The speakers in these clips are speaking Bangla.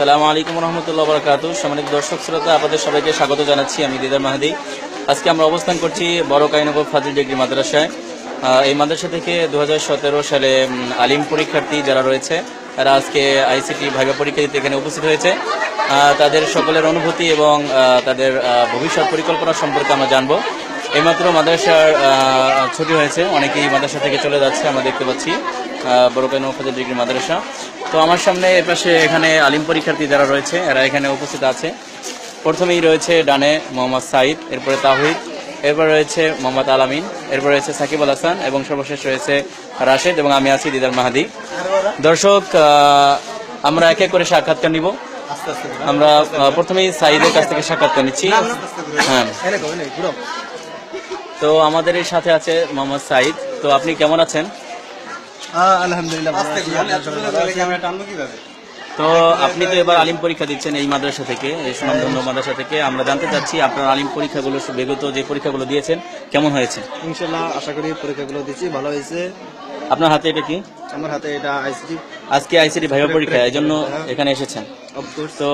আসসালামু আলাইকুম রহমতুল্লাহ বরকাত। সম্মানিত দর্শক, শ্রোতা, আপনাদের সবাইকে স্বাগত জানাচ্ছি। আমি দিদার মাহাদি। আজকে আমরা অবস্থান করছি বড় কাইনগর ফাজিল ডিগ্রি মাদ্রাসায়। এই মাদ্রাসা থেকে দু হাজার সতেরো সালে আলিম পরীক্ষার্থী যারা রয়েছে, তারা আজকে আইসিটি ভাইবা পরীক্ষা দিতে এখানে উপস্থিত হয়েছে। তাদের সকলের অনুভূতি এবং তাদের ভবিষ্যৎ পরিকল্পনা সম্পর্কে আমরা জানব। এইমাত্র মাদ্রাসার ছুটি হয়েছে। অনেকেই মাদ্রাসা থেকে চলে যাচ্ছে, আমরা দেখতে পাচ্ছি বড় বড়কাইন ফাজিল ডিগ্রি মাদ্রাসা। তো আমার সামনে এর পাশে এখানে আলিম পরীক্ষার্থী যারা রয়েছে, এরা এখানে উপস্থিত আছে। প্রথমেই রয়েছে ডানে মোহাম্মদ সাইদ, এরপরে তাহিদ, এরপর রয়েছে মোহাম্মদ আলামিন, এরপর রয়েছে সাকিব আল হাসান এবং সর্বশেষ রয়েছে রাশেদ এবং আমি আছি দিদার মাহাদি। দর্শক আমরা এক করে সাক্ষাৎকার নিব। আমরা প্রথমেই সাইদের কাছ থেকে সাক্ষাৎকার নিচ্ছি। হ্যাঁ। তো আমাদের সাথে আছে মোহাম্মদ সাইদ। তো আপনি কেমন আছেন? আলহামদুলিল্লাহ ভালো আছেন? তো আপনি তো এবার আলিম পরীক্ষা দিচ্ছেন এই মাদ্রাসা থেকে এই সুনামধন্য মাদ্রাসা থেকে। আমরা জানতে চাচ্ছি আপনার আলিম পরীক্ষাগুলো বিগত যে পরীক্ষাগুলো দিয়েছেন কেমন হয়েছে? ইনশাল্লাহ আশা করি পরীক্ষাগুলো দিচ্ছি ভালো হয়েছে। আপনার হাতে এটা কি? আমার হাতে এটা আইসিটি আজকে আইসিটি ভাইবা পরীক্ষা এই জন্য এখানে এসেছেন। তো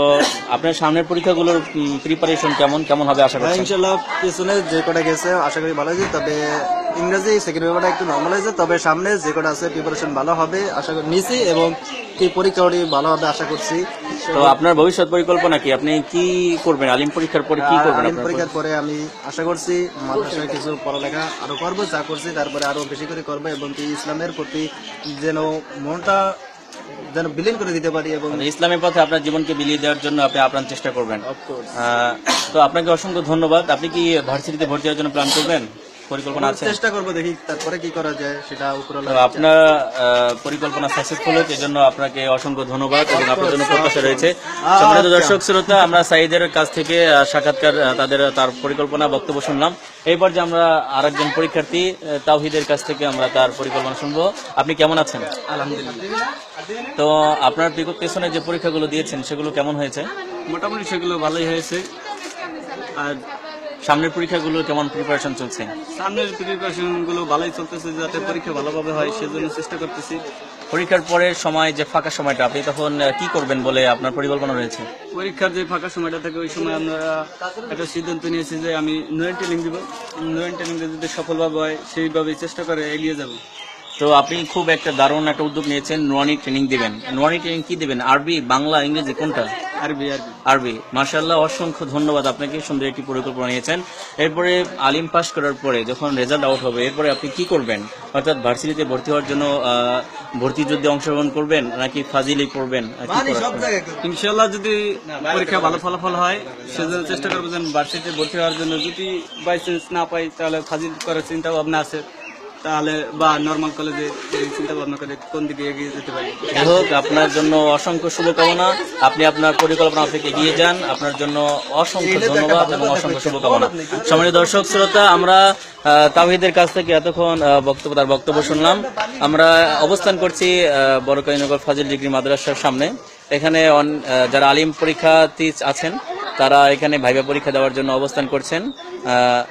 আপনার সামনের পরীক্ষাগুলোর প্রিপারেশন কেমন কেমন হবে আশা করি ইনশাল্লাহ পিছনে যে কটা গেছে আশা করি ভালো হয়েছে তবে ইংরেজি সেকেন্ড পেপারটা একটু নর্মাল হয়েছে তবে সামনে যে কটা আছে প্রিপারেশন ভালো হবে আশা করি নিছি এবং কি পরীক্ষাটি ভালো হবে আশা করছি। তো আপনার ভবিষ্যৎ পরিকল্পনা কি? আপনি কি করবেন? আলিম পরীক্ষার পরে কি করবেন আলিম পরীক্ষার পরে? আমি আশা করছি মাদ্রাসায় কিছু পড়ালেখা আরও করব যা করছি তারপরে আরও বেশি করে করব এবং কি ইসলামের প্রতি যেন মনটা যেন বিলীন করে দিতে পারি এবং মানে ইসলামের পথে আপনার জীবনকে বিলিয়ে দেওয়ার জন্য আপনি আপ্রাণ চেষ্টা করবেন। তো আপনাকে অসংখ্য ধন্যবাদ। আপনি কি ভার্সিটিতে ভর্তি হওয়ার জন্য প্ল্যান করবেন? পরিকল্পনা আছে? চেষ্টা করব দেখি তারপরে কি করা যায় সেটা উপরওয়ালা আপনার পরিকল্পনা সাকসেসফুল হোক এজন্য আপনাকে অসংখ্য ধন্যবাদ এবং আপনার জন্য প্রত্যাশা রয়েছে। সম্মানিত দর্শক শ্রোতা আমরা সাইদের কাছ থেকে সাক্ষাৎকার তাদের তার পরিকল্পনা বক্তব্য শুনলাম। এই পর্যায়ে আমরা আরেকজন পরীক্ষার্থী তাওহিদের কাছ থেকে আমরা তার পরিকল্পনা শুনব। আপনি কেমন আছেন? আলহামদুলিল্লাহ। তো আপনার বিগত পেছনে যে পরীক্ষাগুলো দিয়েছেন সেগুলো কেমন হয়েছে? মোটামুটি সেগুলো ভালোই হয়েছে। আর সামনের পরীক্ষাগুলো কেমন প্রিপারেশন চলছে? সামনের প্রিপারেশনগুলো ভালোই চলতেছে যাতে পরীক্ষা ভালোভাবে হয় সেজন্য চেষ্টা করতেছি। পরীক্ষার পরের সময় যে ফাঁকা সময়টা আপনি তখন কি করবেন বলে আপনার পরিকল্পনা রয়েছে? পরীক্ষার যে ফাঁকা সময়টা থাকে ওই সময় আমরা একটা সিদ্ধান্ত নিয়েছি যে আমি নোয়েন ট্রেনিং দিব। নোয়েন ট্রেনিং যদি সফলভাবে হয় সেইভাবে চেষ্টা করে এগিয়ে যাব। তো আপনি খুব একটা দারুণ একটা উদ্যোগ নিয়েছেন নোয়ানি ট্রেনিং দিবেন। নোয়ানি ট্রেনিং কি দিবেন? আরবি বাংলা ইংরেজি কোনটা? আরবি মার্শাল্লাহ অসংখ্য ধন্যবাদ আপনাকে। সুন্দর একটি পরিকল্পনা নিয়েছেন। এরপরে আলিম পাস করার পরে যখন রেজাল্ট আউট হবে এরপরে আপনি কি করবেন? অর্থাৎ ভার্সিটিতে ভর্তি হওয়ার জন্য ভর্তি যুদ্ধে অংশগ্রহণ করবেন নাকি ফাজিলি করবেন? ইনশাল্লাহ যদি পরীক্ষা ভালো ফলাফল হয় সেজন্য চেষ্টা করব যেন ভার্সিটিতে ভর্তি হওয়ার জন্য। যদি বাই চান্স না পাই তাহলে ফাজিল করার চিন্তা ভাবনা আছে। তাহলে বা নর্মাল কলেজে চিন্তা ভাবনা করে কোন দিকে এগিয়ে যেতে পারি? যাই হোক আপনার জন্য অসংখ্য শুভকামনা। আপনি আপনার পরিকল্পনা থেকে এগিয়ে যান। আপনার জন্য অসংখ্য ধন্যবাদ এবং অসংখ্য শুভকামনা। সম্মানিত দর্শক শ্রোতা আমরা আহ, তাওহিদের কাছ থেকে এতক্ষণ বক্তব্য তার বক্তব্য শুনলাম। আমরা অবস্থান করছি আহ, বড়কাইনগর ফাজিল ডিগ্রি মাদ্রাসার সামনে। এখানে যারা আলিম পরীক্ষার্থী আছেন তারা এখানে ভাইবা পরীক্ষা দেওয়ার জন্য অবস্থান করছেন।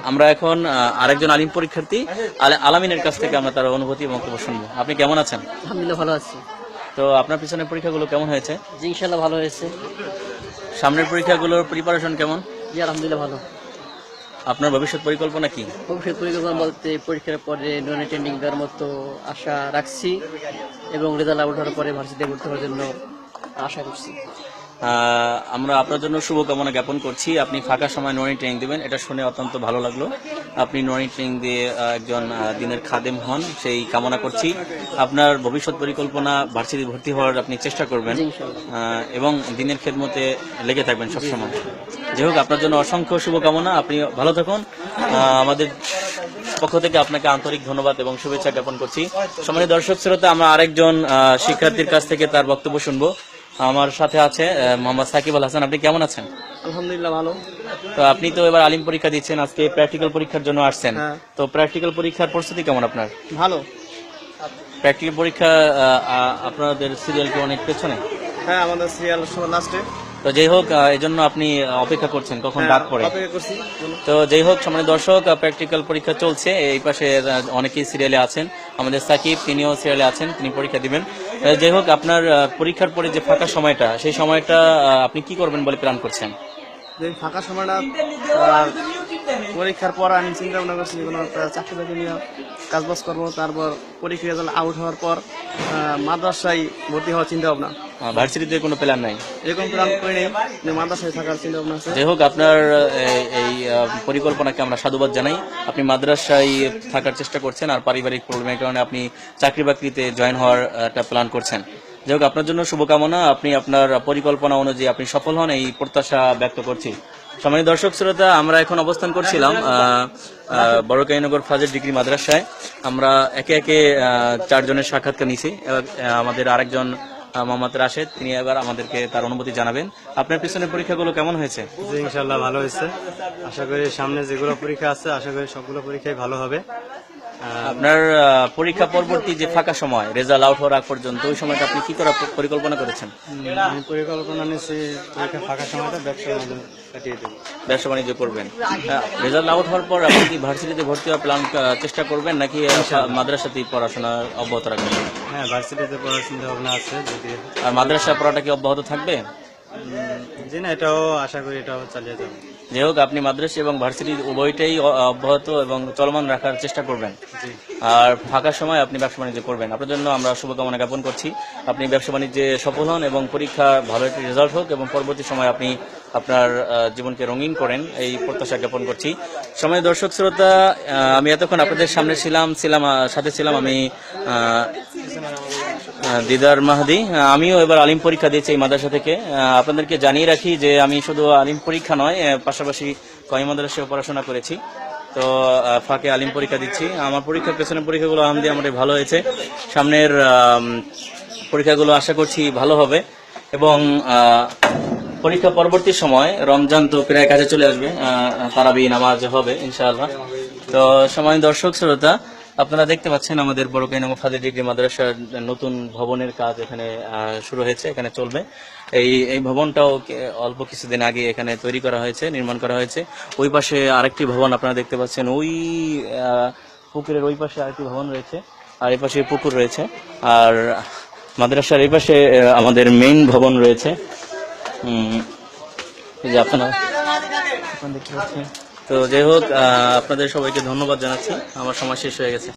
আমরা এখন আরেকজন আলিম পরীক্ষার্থী আল- আলামিনের কাছ থেকে আমরা তার অনুভূতি এবং বক্তব্য শুনব। আপনি কেমন আছেন? আলহামদুলিল্লাহ ভালো আছি। তো আপনার পিছনের পরীক্ষাগুলো কেমন হয়েছে? জি ইনশাল্লাহ ভালো হয়েছে। সামনের পরীক্ষাগুলোর প্রিপারেশন কেমন? জি আলহামদুলিল্লাহ ভালো। আপনার ভবিষ্যৎ পরিকল্পনা কি? ভবিষ্যৎ পরিকল্পনা বলতে পরীক্ষার পরে নন অ্যাটেন্ডিং দেওয়ার মতো আশা রাখছি এবং রেজাল্ট আউট হওয়ার পরে ভার্সিটিতে ভর্তি হওয়ার জন্য আশা করছি। আমরা আপনার জন্য শুভকামনা জ্ঞাপন করছি। আপনি ফাঁকা সময় ননি ট্রেনিং দিবেন এটা শুনে অত্যন্ত ভালো লাগল। আপনি ননি ট্রেনিং দিয়ে একজন দিনের খাদেম হন সেই কামনা করছি। আপনার ভবিষ্যৎ পরিকল্পনা ভার্সিটি ভর্তি হওয়ার আপনি চেষ্টা করবেন এবং দিনের খেদমতে লেগে থাকবেন সবসময়। যাই হোক আপনার জন্য অসংখ্য শুভকামনা আপনি ভালো থাকুন। আমাদের পক্ষ থেকে আপনাকে আন্তরিক ধন্যবাদ এবং শুভেচ্ছা জ্ঞাপন করছি। সম্মানিত দর্শক শ্রোতা আমরা আরেকজন শিক্ষার্থীর কাছ থেকে তার বক্তব্য শুনব। আমার সাথে আছে মোহাম্মদ সাকিব আল হাসান। আপনি কেমন আছেন? আলহামদুলিল্লাহ ভালো। তো আপনি তো এবার আলিম পরীক্ষা দিচ্ছেন আজকে প্র্যাকটিক্যাল পরীক্ষার জন্য আসছেন। হ্যাঁ। তো প্র্যাকটিক্যাল পরীক্ষার প্রস্তুতি কেমন আপনার? ভালো। প্র্যাকটিক্যাল পরীক্ষা আপনাদের সিরিয়াল কি অনেক পেছনে? হ্যাঁ আমাদের সিরিয়াল লাস্টে। তো যাই হোক এই জন্য আপনি অপেক্ষা করছেন কখন ডাক পড়ে। তো যাই হোক সামনে দর্শক প্র্যাকটিক্যাল পরীক্ষা চলছে। এই পাশে অনেকেই সিরিয়ালে আছেন। আমাদের সাকিব তিনিও সিরিয়ালে আছেন তিনি পরীক্ষা দিবেন। যাই হোক আপনার পরীক্ষার পরে যে ফাঁকা সময়টা সেই সময়টা আপনি কি করবেন বলে প্ল্যান করছেন? ফাঁকা সময়টা পরীক্ষার পর আমি চিন্তা ভাবনা করছি কোনো একটা চাকরি বাকরি নিয়ে কাজ বাজ করব। তারপর পরীক্ষা রেজাল্ট আউট হওয়ার পর মাদ্রাসায় ভর্তি হওয়ার চিন্তা ভাবনা। ভার্সিটিতে কোনো প্ল্যান নাই? এরকম প্ল্যান করে নেই যে মাদ্রাসায় থাকার চিন্তা ভাবনা আছে। যাই হোক আপনার এই পরিকল্পনাকে আমরা সাধুবাদ জানাই। আপনি মাদ্রাসায় থাকার চেষ্টা করছেন আর পারিবারিক প্রবলেমের কারণে আপনি চাকরি বাকরিতে জয়েন হওয়ার একটা প্ল্যান করছেন। যাই হোক আপনার জন্য শুভকামনা। আপনি আপনার পরিকল্পনা অনুযায়ী আপনি সফল হন এই প্রত্যাশা ব্যক্ত করছি। সম্মানিত দর্শক শ্রোতা, আমরা এখন অবস্থান করছিলাম বড়কাইনগর ফাজের ডিগ্রি মাদ্রাসায়। আমরা একে একে চারজনের সাক্ষাৎকার নিছি। আমাদের আরেকজন মোহাম্মদ রাশেদ, তিনি এবার আমাদেরকে তার অনুমতি জানাবেন। আপনার পিছনে পরীক্ষাগুলো কেমন হয়েছে? ইনশাল্লাহ ভালো হয়েছে। আশা করি সামনে যেগুলো পরীক্ষা আছে, আশা করি সবগুলো পরীক্ষাই ভালো হবে। আপনার পরীক্ষা পরবর্তী যে ফাঁকা সময় রেজাল্ট আউট হওয়ার আগ পর্যন্ত ওই সময়টা আপনি কি করার পরিকল্পনা করেছেন? আমি পরিকল্পনা নিয়েছি পরীক্ষা ফাঁকা সময়টা ব্যবসা কাটিয়ে দেবো। ব্যবসা বাণিজ্য করবেন। রেজাল্ট আউট হওয়ার পর আপনি কি ভার্সিটিতে ভর্তি হওয়ার প্ল্যান চেষ্টা করবেন নাকি মাদ্রাসাতেই পড়াশোনা অব্যাহত রাখবেন? হ্যাঁ ভার্সিটিতে পড়ার চিন্তা ভাবনা আছে যদি আর মাদ্রাসা পড়াটা কি অব্যাহত থাকবে? জি না এটাও আশা করি এটাও চালিয়ে যাব। যাই হোক আপনি মাদ্রাসা এবং ভার্সিটি উভয়টাই অব্যাহত এবং চলমান রাখার চেষ্টা করবেন। আর ফাঁকা সময় আপনি ব্যবসা বাণিজ্য করবেন। আপনার জন্য আমরা শুভকামনা জ্ঞাপন করছি। আপনি ব্যবসা বাণিজ্যে সফল হন এবং পরীক্ষা ভালো একটি রেজাল্ট হোক এবং পরবর্তী সময় আপনি আপনার জীবনকে রঙিন করেন এই প্রত্যাশা জ্ঞাপন করছি। সময় দর্শক শ্রোতা আমি এতক্ষণ আপনাদের সামনে ছিলাম ছিলাম সাথে ছিলাম আমি দিদার মাহাদি আমিও এবার আলিম পরীক্ষা দিয়েছি এই মাদ্রাসা থেকে। আপনাদেরকে জানিয়ে রাখি যে আমি শুধু আলিম পরীক্ষা নয় পাশাপাশি কয় মাদ্রাসায় পড়াশোনা করেছি। তো ফাঁকে আলিম পরীক্ষা দিচ্ছি। আমার পরীক্ষার পেছনের পরীক্ষাগুলো আলহামদুলিল্লাহ আমাদের ভালো হয়েছে। সামনের পরীক্ষাগুলো আশা করছি ভালো হবে। এবং পরীক্ষা পরবর্তী সময় রমজান তো প্রায় কাছে চলে আসবে তারাবি নামাজ হবে, ইনশাআল্লাহ। তো সময় দর্শক, শ্রোতা আপনারা দেখতে পাচ্ছেন আমাদের বড় কাইনামা ফাজিল ডিগ্রি মাদ্রাসার নতুন ভবনের কাজ এখানে শুরু হয়েছে, এখানে চলবে। এই এই ভবনটাও অল্প কিছুদিন আগে এখানে তৈরি করা হয়েছে, নির্মাণ করা হয়েছে। ওই পাশে আরেকটি ভবন আপনারা দেখতে পাচ্ছেন, ওই পুকুরের ওই পাশে আরেকটি ভবন রয়েছে, আর এই পাশে পুকুর রয়েছে। আর মাদ্রাসার এই পাশে আমাদের মেইন ভবন রয়েছে। যে আপনারা দেখতে পাচ্ছেন। তো যাই হোক আপনাদের সবাইকে ধন্যবাদ জানাচ্ছি। আমার সময় শেষ হয়ে গেছে।